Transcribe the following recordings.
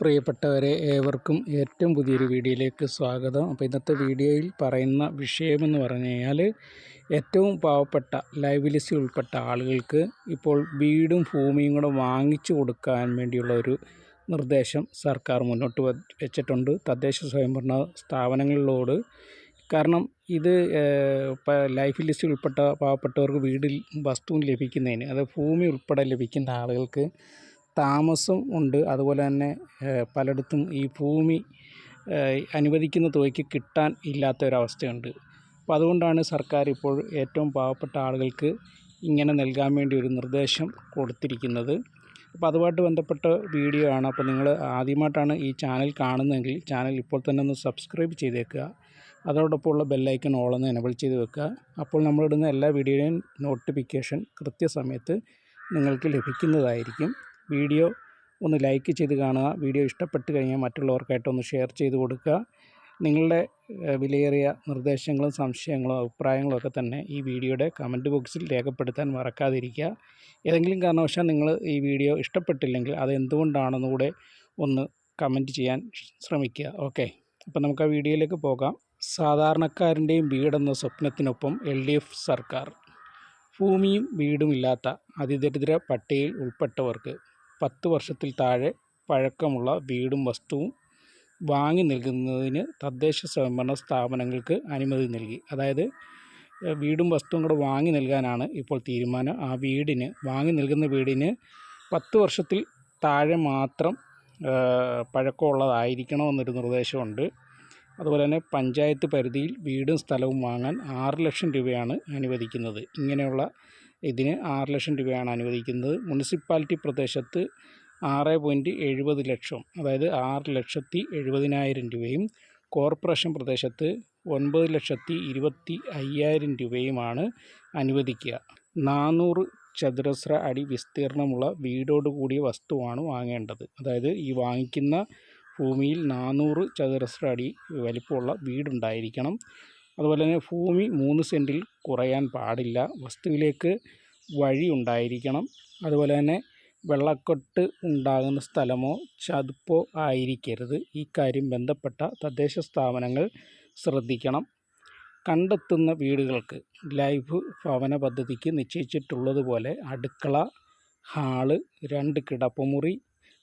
പ്രിയപ്പെട്ടവരെ ഏവർക്കും ഏറ്റവും പുതിയൊരു വീഡിയോയിലേക്ക് സ്വാഗതം. അപ്പോൾ ഇന്നത്തെ വീഡിയോയിൽ പറയുന്ന വിഷയമെന്ന് പറഞ്ഞു കഴിഞ്ഞാൽ ഏറ്റവും പാവപ്പെട്ട ലൈവിലിസി ഉൾപ്പെട്ട ആളുകൾക്ക് ഇപ്പോൾ വീടും ഭൂമിയും കൂടെ വാങ്ങിച്ചു കൊടുക്കാൻ വേണ്ടിയുള്ള ഒരു നിർദ്ദേശം സർക്കാർ മുന്നോട്ട് വെച്ചിട്ടുണ്ട്. തദ്ദേശ സ്വയംഭരണ സ്ഥാപനങ്ങളിലോട്. കാരണം ഇത് ലൈഫ് ലിസ്റ്റിൽ ഉൾപ്പെട്ട പാവപ്പെട്ടവർക്ക് വീടിൽ വസ്തുവും ലഭിക്കുന്നതിന് അത് ഭൂമി ഉൾപ്പെടെ ലഭിക്കുന്ന ആളുകൾക്ക് താമസം ഉണ്ട്. അതുപോലെ തന്നെ പലയിടത്തും ഈ ഭൂമി അനുവദിക്കുന്ന തുകയ്ക്ക് കിട്ടാൻ ഇല്ലാത്ത ഒരവസ്ഥയുണ്ട് അപ്പോൾ അതുകൊണ്ടാണ് സർക്കാർ ഇപ്പോൾ ഏറ്റവും പാവപ്പെട്ട ആളുകൾക്ക് ഇങ്ങനെ നൽകാൻ വേണ്ടി ഒരു നിർദ്ദേശം കൊടുത്തിരിക്കുന്നത്. അപ്പോൾ അതുമായിട്ട് ബന്ധപ്പെട്ട വീഡിയോ ആണ്. അപ്പോൾ നിങ്ങൾ ആദ്യമായിട്ടാണ് ഈ ചാനൽ കാണുന്നതെങ്കിൽ ചാനൽ ഇപ്പോൾ തന്നെ ഒന്ന് സബ്സ്ക്രൈബ് ചെയ്തേക്കുക. അതോടൊപ്പം ഉള്ള ബെല്ലൈക്കൺ ഓളൊന്ന് എനബിൾ ചെയ്ത് വെക്കുക. അപ്പോൾ നമ്മളിടുന്ന എല്ലാ വീഡിയോയും നോട്ടിഫിക്കേഷൻ കൃത്യസമയത്ത് നിങ്ങൾക്ക് ലഭിക്കുന്നതായിരിക്കും. വീഡിയോ ഒന്ന് ലൈക്ക് ചെയ്ത് കാണുക. വീഡിയോ ഇഷ്ടപ്പെട്ട് കഴിഞ്ഞാൽ മറ്റുള്ളവർക്കായിട്ടൊന്ന് ഷെയർ ചെയ്ത് കൊടുക്കുക. നിങ്ങളുടെ വിലയേറിയ നിർദ്ദേശങ്ങളും സംശയങ്ങളും അഭിപ്രായങ്ങളും ഒക്കെ തന്നെ ഈ വീഡിയോയുടെ കമന്റ് ബോക്സിൽ രേഖപ്പെടുത്താൻ മറക്കാതിരിക്കുക. ഏതെങ്കിലും കാരണവശാൽ നിങ്ങൾ ഈ വീഡിയോ ഇഷ്ടപ്പെട്ടില്ലെങ്കിൽ അത് എന്തുകൊണ്ടാണെന്ന് കൂടെ ഒന്ന് കമന്റ് ചെയ്യാൻ ശ്രമിക്കുക. ഓക്കെ അപ്പോൾ നമുക്ക് ആ വീഡിയോയിലേക്ക് പോകാം. സാധാരണക്കാരന്റെയും വീടെന്ന സ്വപ്നത്തിനൊപ്പം എൽ ഡി എഫ് സർക്കാർ. ഭൂമിയും വീടുമില്ലാത്ത അതിദരിദ്ര പട്ടികയിൽ ഉൾപ്പെട്ടവർക്ക് പത്ത് വർഷത്തിൽ താഴെ പഴക്കമുള്ള വീടും വസ്തുവും വാങ്ങി നൽകുന്നതിന് തദ്ദേശ സ്വയംഭരണ സ്ഥാപനങ്ങൾക്ക് അനുമതി നൽകി. അതായത് വീടും വസ്തുവും കൂടെ വാങ്ങി നൽകാനാണ് ഇപ്പോൾ തീരുമാനം. ആ വീടിന് വാങ്ങി നൽകുന്ന വീടിന് പത്ത് വർഷത്തിൽ താഴെ മാത്രം പഴക്കമുള്ളതായിരിക്കണമെന്നൊരു നിർദ്ദേശമുണ്ട്. അതുപോലെ തന്നെ പഞ്ചായത്ത് പരിധിയിൽ വീടും സ്ഥലവും വാങ്ങാൻ ആറ് ലക്ഷം രൂപയാണ് അനുവദിക്കുന്നത്. ഇങ്ങനെയുള്ള ഇതിന് ആറ് ലക്ഷം രൂപയാണ് അനുവദിക്കുന്നത്. മുനിസിപ്പാലിറ്റി പ്രദേശത്ത് ആറ് പോയിന്റ് എഴുപത് ലക്ഷം അതായത് ആറ് ലക്ഷത്തി എഴുപതിനായിരം രൂപയും കോർപ്പറേഷൻ പ്രദേശത്ത് ഒൻപത് ലക്ഷത്തി ഇരുപത്തി അയ്യായിരം രൂപയുമാണ് അനുവദിക്കുക. നാനൂറ് ചതുരശ്ര അടി വിസ്തീർണമുള്ള വീടോട് കൂടിയ വസ്തുവാണ് വാങ്ങേണ്ടത്. അതായത് ഈ വാങ്ങിക്കുന്ന ഭൂമിയിൽ നാനൂറ് ചതുരശ്ര അടി വലിപ്പമുള്ള വീടുണ്ടായിരിക്കണം. അതുപോലെ തന്നെ ഭൂമി മൂന്ന് സെന്റിൽ കുറയാൻ പാടില്ല. വസ്തുവിലേക്ക് വഴി ഉണ്ടായിരിക്കണം. അതുപോലെ തന്നെ വെള്ളക്കെട്ട് ഉണ്ടാകുന്ന സ്ഥലമോ ചതുപ്പോ ആയിരിക്കരുത്. ഈ കാര്യം ബന്ധപ്പെട്ട തദ്ദേശ സ്ഥാപനങ്ങൾ ശ്രദ്ധിക്കണം. കണ്ടെത്തുന്ന വീടുകൾക്ക് ലൈഫ് ഭവന പദ്ധതിക്ക് നിശ്ചയിച്ചിട്ടുള്ളതുപോലെ അടുക്കള ഹാൾ രണ്ട് കിടപ്പുമുറി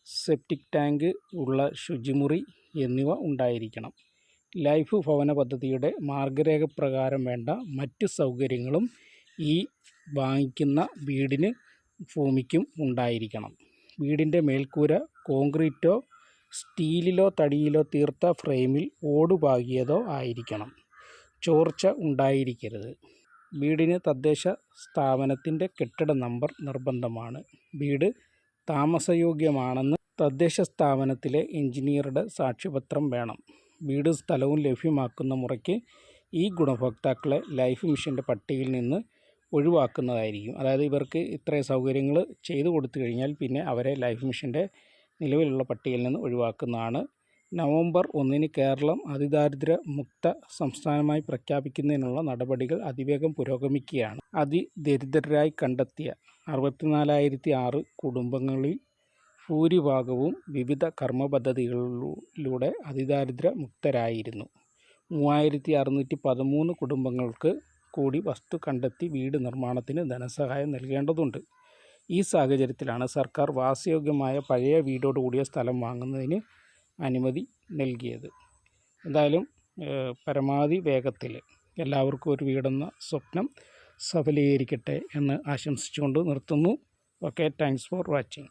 സെപ്റ്റിക് ടാങ്ക് ഉള്ള ശുചിമുറി എന്നിവ ഉണ്ടായിരിക്കണം. ലൈഫ് ഭവന പദ്ധതിയുടെ മാർഗരേഖ പ്രകാരം വേണ്ട മറ്റ് സൗകര്യങ്ങളും ഈ വാങ്ങിക്കുന്ന വീടിന് ഭൂമിക്കും ഉണ്ടായിരിക്കണം. വീടിന്റെ മേൽക്കൂര കോൺക്രീറ്റോ സ്റ്റീലിലോ തടിയിലോ തീർത്ത ഫ്രെയിമിൽ ഓടുപാകിയതോ ആയിരിക്കണം. ചോർച്ച ഉണ്ടായിരിക്കരുത്. വീടിന് തദ്ദേശ സ്ഥാപനത്തിന്റെ കെട്ടിട നമ്പർ നിർബന്ധമാണ്. വീട് താമസയോഗ്യമാണെന്ന് തദ്ദേശ സ്ഥാപനത്തിലെ എഞ്ചിനീയറുടെ സാക്ഷ്യപത്രം വേണം. വീടും സ്ഥലവും ലഭ്യമാക്കുന്ന മുറയ്ക്ക് ഈ ഗുണഭോക്താക്കളെ ലൈഫ് മിഷന്റെ പട്ടികയിൽ നിന്ന് ഒഴിവാക്കുന്നതായിരിക്കും. അതായത് ഇവർക്ക് ഇത്രയും സൗകര്യങ്ങൾ ചെയ്തു കൊടുത്തു കഴിഞ്ഞാൽ പിന്നെ അവരെ ലൈഫ് മിഷന്റെ നിലവിലുള്ള പട്ടികയിൽ നിന്ന് ഒഴിവാക്കുന്നതാണ്. നവംബർ ഒന്നിന് കേരളം അതിദാരിദ്ര്യ മുക്ത സംസ്ഥാനമായി പ്രഖ്യാപിക്കുന്നതിനുള്ള നടപടികൾ അതിവേഗം പുരോഗമിക്കുകയാണ്. അതിദരിദ്രരായി കണ്ടെത്തിയ അറുപത്തിനാലായിരത്തി ആറ് കുടുംബങ്ങളിൽ ഭൂരിഭാഗവും വിവിധ കർമ്മപദ്ധതികളിലൂടെ അതിദാരിദ്ര്യ മുക്തരായിരുന്നു മൂവായിരത്തി അറുന്നൂറ്റി പതിമൂന്ന് കുടുംബങ്ങൾക്ക് കൂടി വസ്തു കണ്ടെത്തി വീട് നിർമ്മാണത്തിന് ധനസഹായം നൽകേണ്ടതുണ്ട്. ഈ സാഹചര്യത്തിലാണ് സർക്കാർ വാസയോഗ്യമായ പഴയ വീടോടുകൂടിയ സ്ഥലം വാങ്ങുന്നതിന് അനുമതി നൽകിയത്. എന്തായാലും പരമാവധി വേഗത്തിൽ എല്ലാവർക്കും ഒരു വീടെന്ന സ്വപ്നം സഫലീകരിക്കട്ടെ എന്ന് ആശംസിച്ചുകൊണ്ട് നിർത്തുന്നു. Okay thanks for watching.